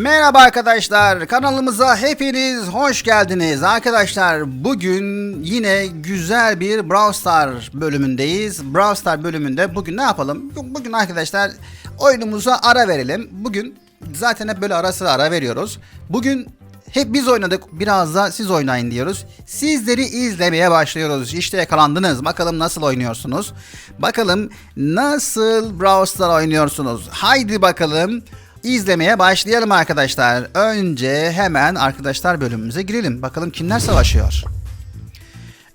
Merhaba arkadaşlar kanalımıza hepiniz hoş geldiniz. Arkadaşlar bugün yine güzel bir Brawl Star bölümündeyiz. Brawl Star bölümünde bugün ne yapalım? Bugün arkadaşlar oyunumuza ara verelim. Bugün zaten hep böyle ara sıra ara veriyoruz. Bugün hep biz oynadık biraz da siz oynayın diyoruz. Sizleri izlemeye başlıyoruz. İşte yakalandınız. Bakalım nasıl oynuyorsunuz? Bakalım nasıl Brawl Star oynuyorsunuz? Haydi bakalım İzlemeye başlayalım arkadaşlar. Önce hemen arkadaşlar bölümümüze girelim. Bakalım kimler savaşıyor.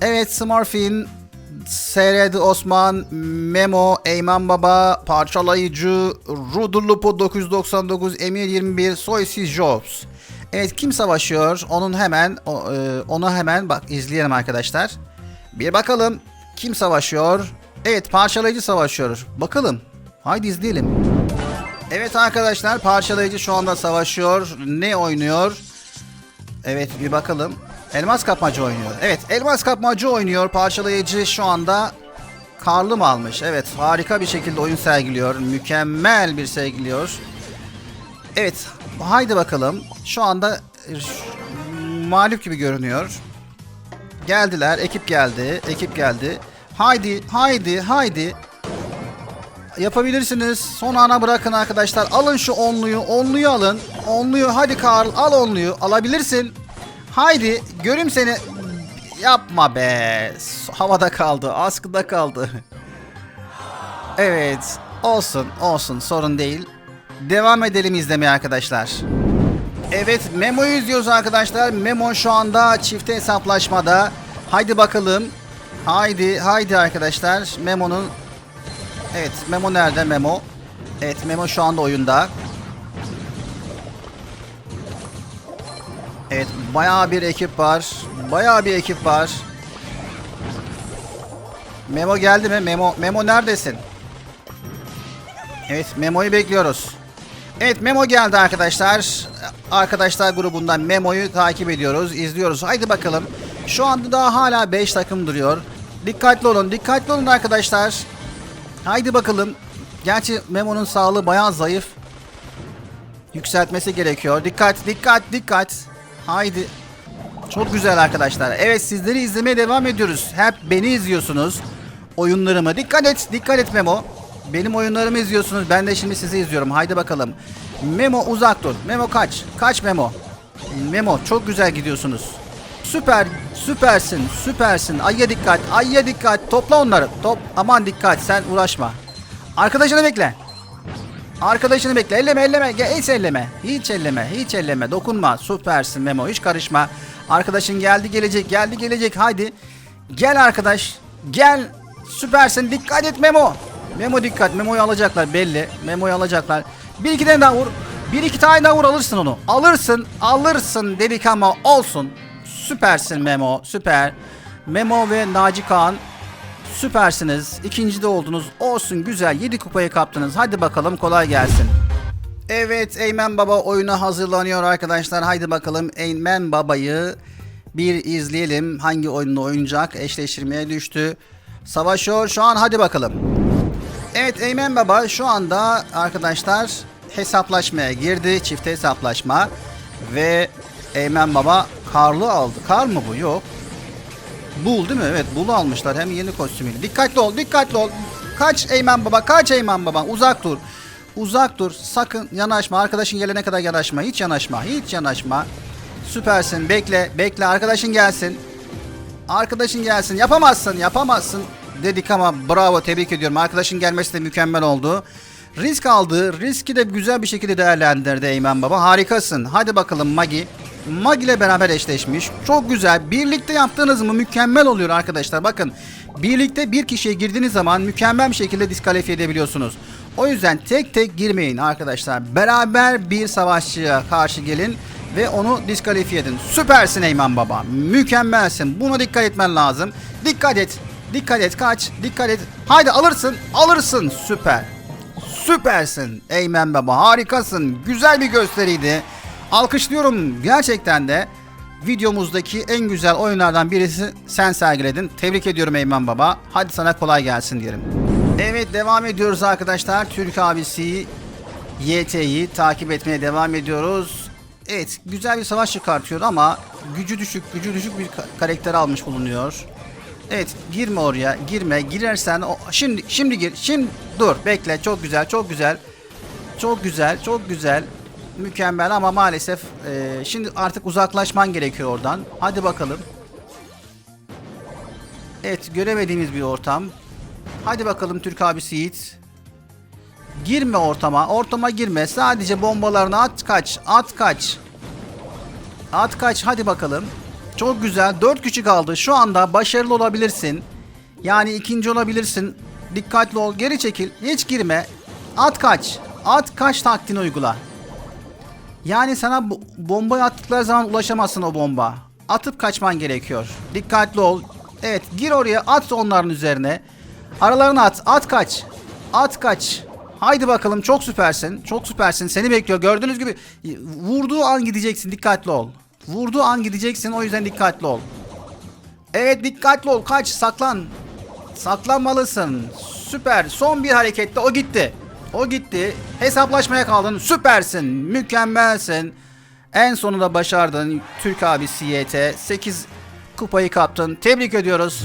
Evet Smurfin, Seyredi Osman, Memo, Eyman Baba, Parçalayıcı, Rudulupo 999, Emir 21, Soysiz Jobs. Evet kim savaşıyor? Onun hemen e, onu hemen bak izleyelim arkadaşlar. Bir bakalım kim savaşıyor? Evet parçalayıcı savaşıyor. Bakalım. Haydi izleyelim. Evet arkadaşlar parçalayıcı şu anda savaşıyor. Ne oynuyor? Evet bir bakalım. Elmas kapmacı oynuyor. Evet elmas kapmacı oynuyor. Parçalayıcı şu anda karlı mı almış? Evet harika bir şekilde oyun sergiliyor. Mükemmel bir sergiliyor. Evet haydi bakalım. Şu anda mağlup gibi görünüyor. Geldiler. Ekip geldi. Ekip geldi. Haydi haydi haydi. Yapabilirsiniz. Son ana bırakın arkadaşlar. Alın şu onluyu. Onluyu alın. Onluyu hadi Karl al onluyu. Alabilirsin. Haydi görüm seni. Yapma be. Havada kaldı. Askıda kaldı. Evet. Olsun olsun sorun değil. Devam edelim izlemeye arkadaşlar. Evet Memo'yu izliyoruz arkadaşlar. Memo şu anda çifte hesaplaşmada. Haydi bakalım. Haydi haydi arkadaşlar. Memo'nun Evet Memo nerede Memo? Evet Memo şu anda oyunda. Evet bayağı bir ekip var. Bayağı bir ekip var. Memo geldi mi? Memo Memo neredesin? Evet Memo'yu bekliyoruz. Evet Memo geldi arkadaşlar. Arkadaşlar grubundan Memo'yu takip ediyoruz, izliyoruz. Haydi bakalım. Şu anda daha hala 5 takım duruyor. Dikkatli olun, dikkatli olun arkadaşlar. Haydi bakalım. Gerçi Memo'nun sağlığı bayağı zayıf. Yükseltmesi gerekiyor. Dikkat, dikkat, dikkat. Haydi. Çok güzel arkadaşlar. Evet sizleri izlemeye devam ediyoruz. Hep beni izliyorsunuz. Oyunlarımı. Dikkat et, dikkat et Memo. Benim oyunlarımı izliyorsunuz. Ben de şimdi sizi izliyorum. Haydi bakalım. Memo uzak dur. Memo kaç. Kaç Memo. Memo çok güzel gidiyorsunuz. Süper, süpersin, süpersin. Ayya dikkat, ayya dikkat. Topla onları. Top, aman dikkat. Sen uğraşma. Arkadaşını bekle. Arkadaşını bekle. Elleme, elleme. Hiç elleme. Hiç elleme, hiç elleme. Dokunma. Süpersin Memo. Hiç karışma. Arkadaşın geldi gelecek, geldi gelecek. Haydi. Gel arkadaş. Gel. Süpersin. Dikkat et Memo. Memo dikkat. Memo'yu alacaklar belli. Memo'yu alacaklar. Bir iki tane daha vur. Bir iki tane daha vur alırsın onu. Alırsın. Alırsın dedik ama olsun. Süpersin Memo. Süper. Memo ve Naci Kaan süpersiniz. İkinci de oldunuz. Olsun güzel. 7 kupayı kaptınız. Hadi bakalım kolay gelsin. Evet Eymen Baba oyuna hazırlanıyor arkadaşlar. Haydi bakalım Eymen Baba'yı bir izleyelim. Hangi oyunla oynayacak? Eşleştirmeye düştü. Savaşıyor şu an. Hadi bakalım. Evet Eymen Baba şu anda arkadaşlar hesaplaşmaya girdi. Çifte hesaplaşma. Ve Eymen Baba karlı aldı. Kar mı bu? Yok. Bul değil mi? Evet bul almışlar. Hem yeni kostümüyle. Dikkatli ol dikkatli ol. Kaç Eymen Baba kaç Eymen Baba. Uzak dur. Uzak dur. Sakın yanaşma. Arkadaşın gelene kadar yanaşma. Hiç yanaşma. Hiç yanaşma. Süpersin. Bekle. Bekle. Arkadaşın gelsin. Arkadaşın gelsin. Yapamazsın. Yapamazsın. Dedik ama bravo. Tebrik ediyorum. Arkadaşın gelmesi de mükemmel oldu. Risk aldı. Riski de güzel bir şekilde değerlendirdi Eymen Baba. Harikasın. Hadi bakalım Magi. Magi ile beraber eşleşmiş. Çok güzel. Birlikte yaptığınız mı mükemmel oluyor arkadaşlar. Bakın birlikte bir kişiye girdiğiniz zaman mükemmel bir şekilde diskalifiye edebiliyorsunuz. O yüzden tek tek girmeyin arkadaşlar. Beraber bir savaşçıya karşı gelin ve onu diskalifiye edin. Süpersin Eymen Baba. Mükemmelsin. Buna dikkat etmen lazım. Dikkat et. Dikkat et kaç. Dikkat et. Haydi alırsın. Alırsın. Süper. Süpersin Eymen Baba harikasın güzel bir gösteriydi alkışlıyorum. Gerçekten de videomuzdaki en güzel oyunlardan birisi sen sergiledin. Tebrik ediyorum Eymen Baba. Hadi sana kolay gelsin diyelim. Evet devam ediyoruz arkadaşlar. Türk abisi YT'yi takip etmeye devam ediyoruz. Evet güzel bir savaş çıkartıyor ama gücü düşük gücü düşük bir ka- karakter almış bulunuyor. Evet girme oraya girme. Girersen o, şimdi şimdi gir şimdi dur. Bekle çok güzel çok güzel. Çok güzel çok güzel mükemmel ama maalesef e, şimdi artık uzaklaşman gerekiyor oradan hadi bakalım Evet göremediğimiz bir ortam hadi bakalım Türk abisi Yiğit girme ortama ortama girme sadece bombalarını at kaç at kaç At kaç hadi bakalım. Çok güzel. 4 kişi kaldı. Şu anda başarılı olabilirsin. Yani ikinci olabilirsin. Dikkatli ol. Geri çekil. Hiç girme. At kaç. At kaç taktiğini uygula. Yani sana bu bombayı attıkları zaman ulaşamazsın o bomba. Atıp kaçman gerekiyor. Dikkatli ol. Evet gir oraya at onların üzerine. Aralarına at. At kaç. At kaç. Haydi bakalım çok süpersin. Çok süpersin. Seni bekliyor. Gördüğünüz gibi vurduğu an gideceksin. Dikkatli ol. Vurduğu an gideceksin. O yüzden dikkatli ol. Evet dikkatli ol. Kaç. Saklan. Saklanmalısın. Süper. Son bir harekette o gitti. O gitti. Hesaplaşmaya kaldın. Süpersin. Mükemmelsin. En sonunda başardın. Türk abisi YT. 8 kupayı kaptın. Tebrik ediyoruz.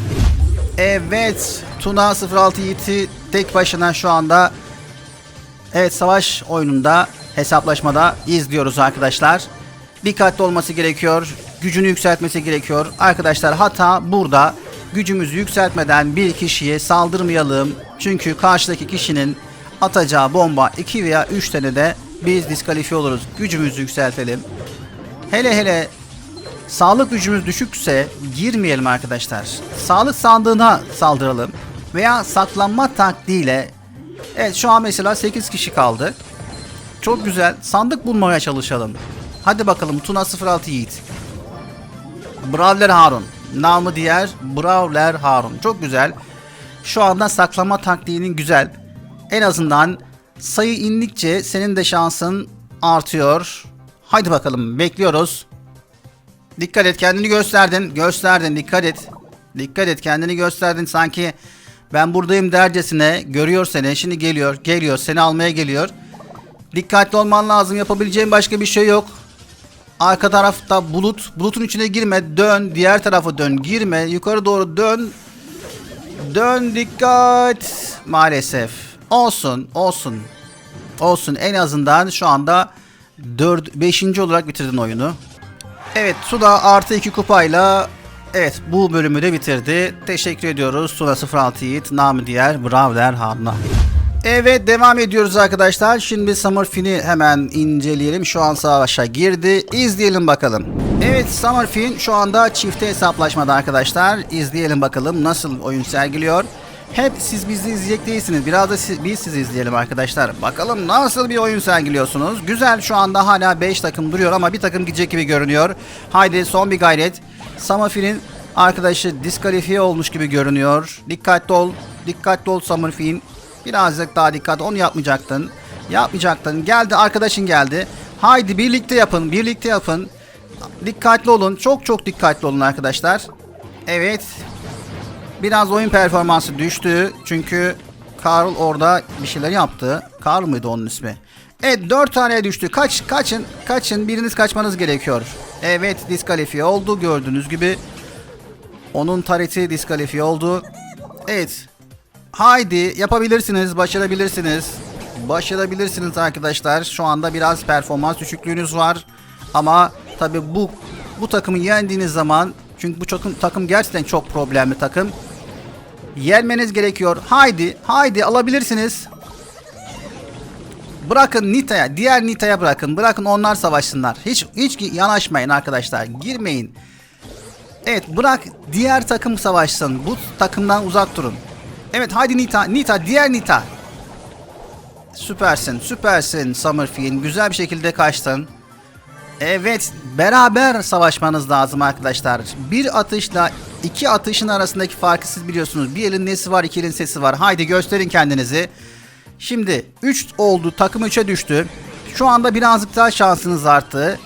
Evet. Tuna 06 Yiğit'i tek başına şu anda Evet savaş oyununda hesaplaşmada izliyoruz arkadaşlar. Dikkatli olması gerekiyor. Gücünü yükseltmesi gerekiyor. Arkadaşlar hata burada. Gücümüzü yükseltmeden bir kişiye saldırmayalım. Çünkü karşıdaki kişinin atacağı bomba 2 veya 3 tane de biz diskalifiye oluruz. Gücümüzü yükseltelim. Hele hele sağlık gücümüz düşükse girmeyelim arkadaşlar. Sağlık sandığına saldıralım. Veya saklanma taktiğiyle Evet şu an mesela 8 kişi kaldı. Çok güzel. Sandık bulmaya çalışalım. Hadi bakalım Tuna 06 Yiğit. Brawler Harun. Namı diğer Brawler Harun. Çok güzel. Şu anda saklama taktiğinin güzel. En azından sayı indikçe senin de şansın artıyor. Haydi bakalım bekliyoruz. Dikkat et kendini gösterdin. Gösterdin dikkat et. Dikkat et kendini gösterdin sanki ben buradayım dercesine görüyor seni. Şimdi geliyor geliyor seni almaya geliyor. Dikkatli olman lazım yapabileceğin başka bir şey yok. Arka tarafta bulut. Bulutun içine girme. Dön. Diğer tarafa dön. Girme. Yukarı doğru dön. Dön dikkat. Maalesef. Olsun. Olsun. Olsun. En azından şu anda 4 5. olarak bitirdin oyunu. Evet Suda artı 2 kupayla Evet bu bölümü de bitirdi. Teşekkür ediyoruz Suda 06 Yiğit, namı diğer Brawler Han'la. Evet devam ediyoruz arkadaşlar. Şimdi Summerfin'i hemen inceleyelim. Şu an savaşa girdi. İzleyelim bakalım. Evet Summerfin şu anda çifte hesaplaşmada arkadaşlar. İzleyelim bakalım nasıl oyun sergiliyor. Hep siz bizi izleyecek değilsiniz. Biraz da siz, biz sizi izleyelim arkadaşlar. Bakalım nasıl bir oyun sergiliyorsunuz. Güzel şu anda hala 5 takım duruyor ama bir takım gidecek gibi görünüyor. Haydi son bir gayret. Summerfin'in arkadaşı diskalifiye olmuş gibi görünüyor. Dikkatli ol. Dikkatli ol Summerfin. Birazcık daha dikkat. Onu yapmayacaktın. Yapmayacaktın. Geldi arkadaşın geldi. Haydi birlikte yapın. Birlikte yapın. Dikkatli olun. Çok çok dikkatli olun arkadaşlar. Evet. Biraz oyun performansı düştü. Çünkü Carl orada bir şeyler yaptı. Carl mıydı onun ismi? Evet 4 taneye düştü. Kaç kaçın kaçın biriniz kaçmanız gerekiyor. Evet diskalifiye oldu gördüğünüz gibi. Onun tareti diskalifiye oldu. Evet. Haydi yapabilirsiniz, başarabilirsiniz. Başarabilirsiniz arkadaşlar. Şu anda biraz performans düşüklüğünüz var. Ama tabi bu bu takımı yendiğiniz zaman çünkü bu takım, takım gerçekten çok problemli takım. Yenmeniz gerekiyor. Haydi, haydi alabilirsiniz. Bırakın Nita'ya, diğer Nita'ya bırakın. Bırakın onlar savaşsınlar. Hiç hiç yanaşmayın arkadaşlar. Girmeyin. Evet, bırak diğer takım savaşsın. Bu takımdan uzak durun. Evet, haydi Nita, Nita, diğer Nita. Süpersin, süpersin Summerfield. Güzel bir şekilde kaçtın. Evet, beraber savaşmanız lazım arkadaşlar. Bir atışla iki atışın arasındaki farkı siz biliyorsunuz. Bir elin nesi var, iki elin sesi var. Haydi gösterin kendinizi. Şimdi 3 oldu, takım 3'e düştü. Şu anda birazcık daha şansınız arttı.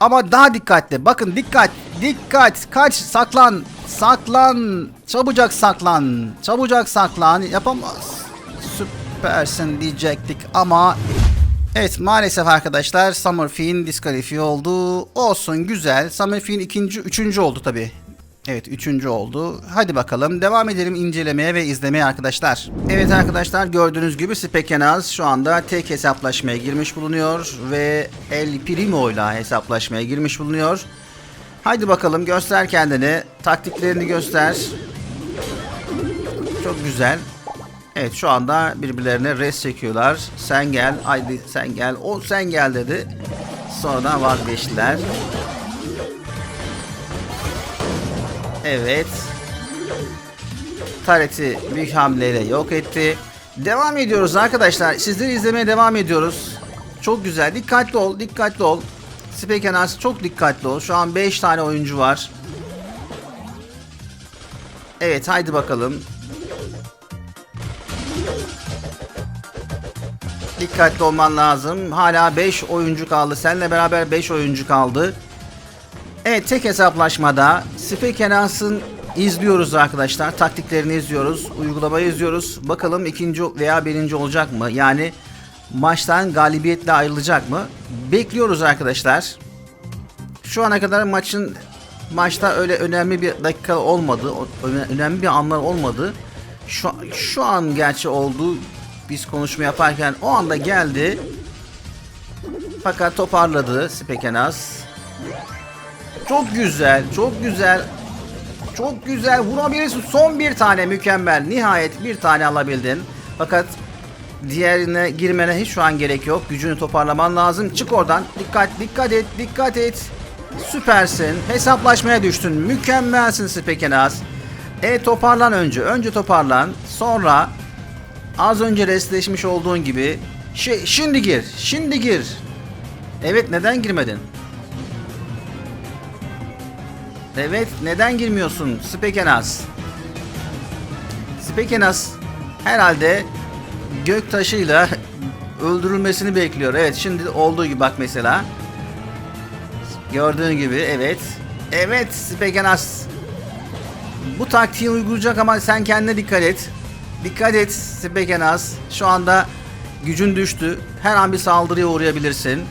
Ama daha dikkatli. Bakın dikkat, dikkat. Kaç, saklan, saklan. Çabucak saklan, çabucak saklan. Yapamaz. Süpersin diyecektik ama Evet maalesef arkadaşlar Summerfin diskalifiye oldu. Olsun güzel. Summerfin ikinci, üçüncü oldu tabi. Evet üçüncü oldu. Hadi bakalım devam edelim incelemeye ve izlemeye arkadaşlar. Evet arkadaşlar gördüğünüz gibi Spekenaz şu anda tek hesaplaşmaya girmiş bulunuyor. Ve El Primo ile hesaplaşmaya girmiş bulunuyor. Haydi bakalım göster kendini. Taktiklerini göster. Çok güzel. Evet şu anda birbirlerine res çekiyorlar. Sen gel, haydi sen gel, o sen gel dedi. Sonradan vazgeçtiler. Evet. Taret'i büyük hamleyle yok etti. Devam ediyoruz arkadaşlar. Sizleri izlemeye devam ediyoruz. Çok güzel. Dikkatli ol, dikkatli ol. Spekenaz çok dikkatli ol. Şu an 5 tane oyuncu var. Evet haydi bakalım. Dikkatli olman lazım. Hala 5 oyuncu kaldı. Seninle beraber 5 oyuncu kaldı. Evet tek hesaplaşmada Spekenas'ın izliyoruz arkadaşlar. Taktiklerini izliyoruz. Uygulamayı izliyoruz. Bakalım ikinci veya birinci olacak mı? Yani maçtan galibiyetle ayrılacak mı? Bekliyoruz arkadaşlar. Şu ana kadar maçın maçta öyle önemli bir dakika olmadı. Önemli bir anlar olmadı. Şu, şu an gerçi oldu. Biz konuşma yaparken o anda geldi. Fakat toparladı Spekenaz. Çok güzel, çok güzel. Çok güzel vurabilirsin. Son bir tane mükemmel. Nihayet bir tane alabildin. Fakat diğerine girmene hiç şu an gerek yok. Gücünü toparlaman lazım. Çık oradan. Dikkat, dikkat et, dikkat et. Süpersin. Hesaplaşmaya düştün. Mükemmelsin Spekenaz. E toparlan önce. Önce toparlan. Sonra az önce restleşmiş olduğun gibi şey, şimdi gir. Şimdi gir. Evet neden girmedin? Evet, neden girmiyorsun Spekenaz? Spekenaz herhalde gök taşıyla öldürülmesini bekliyor. Evet, şimdi olduğu gibi bak mesela. Gördüğün gibi evet. Evet Spekenaz. Bu taktiği uygulayacak ama sen kendine dikkat et. Dikkat et Spekenaz. Şu anda gücün düştü. Her an bir saldırıya uğrayabilirsin.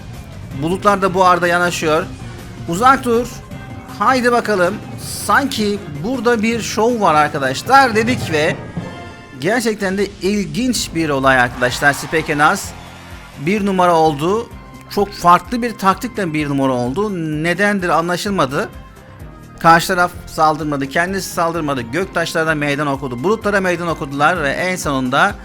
Bulutlar da bu arada yanaşıyor. Uzak dur. Haydi bakalım. Sanki burada bir şov var arkadaşlar dedik ve gerçekten de ilginç bir olay arkadaşlar. Spekenaz bir numara oldu. Çok farklı bir taktikle bir numara oldu. Nedendir anlaşılmadı. Karşı taraf saldırmadı, kendisi saldırmadı. Göktaşlarına meydan okudu. Bulutlara meydan okudular ve en sonunda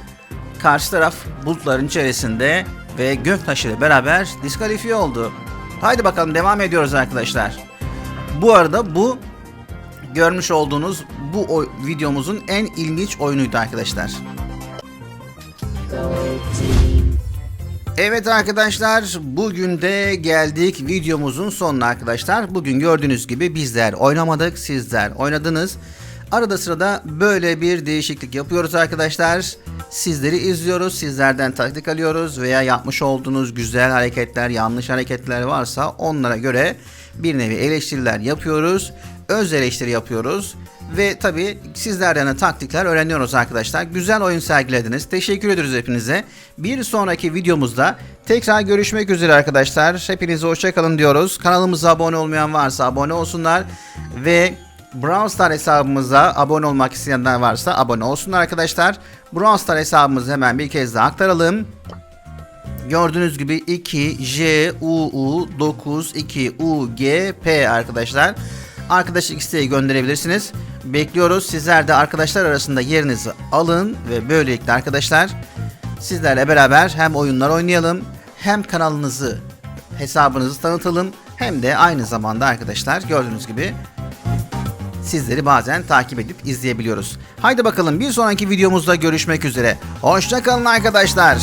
karşı taraf bulutların içerisinde ve göktaşı ile beraber diskalifiye oldu. Haydi bakalım devam ediyoruz arkadaşlar. Bu arada bu görmüş olduğunuz bu videomuzun en ilginç oyunuydu arkadaşlar. Evet arkadaşlar bugün de geldik videomuzun sonuna arkadaşlar. Bugün gördüğünüz gibi bizler oynamadık sizler oynadınız. Arada sırada böyle bir değişiklik yapıyoruz arkadaşlar. Sizleri izliyoruz, sizlerden taktik alıyoruz veya yapmış olduğunuz güzel hareketler, yanlış hareketler varsa onlara göre bir nevi eleştiriler yapıyoruz. Öz eleştiri yapıyoruz. Ve tabi sizlerden de taktikler öğreniyoruz arkadaşlar. Güzel oyun sergilediniz. Teşekkür ediyoruz hepinize. Bir sonraki videomuzda tekrar görüşmek üzere arkadaşlar. Hepinize hoşçakalın diyoruz. Kanalımıza abone olmayan varsa abone olsunlar. Ve Brawl Star hesabımıza abone olmak isteyenler varsa abone olsunlar arkadaşlar. Brawl Star hesabımızı hemen bir kez daha aktaralım. Gördüğünüz gibi 2 J U U 9 2 U G P arkadaşlar. Arkadaşlık isteği gönderebilirsiniz. Bekliyoruz. Sizler de arkadaşlar arasında yerinizi alın ve böylelikle arkadaşlar sizlerle beraber hem oyunlar oynayalım hem kanalınızı hesabınızı tanıtalım hem de aynı zamanda arkadaşlar gördüğünüz gibi sizleri bazen takip edip izleyebiliyoruz. Haydi bakalım bir sonraki videomuzda görüşmek üzere. Hoşçakalın arkadaşlar.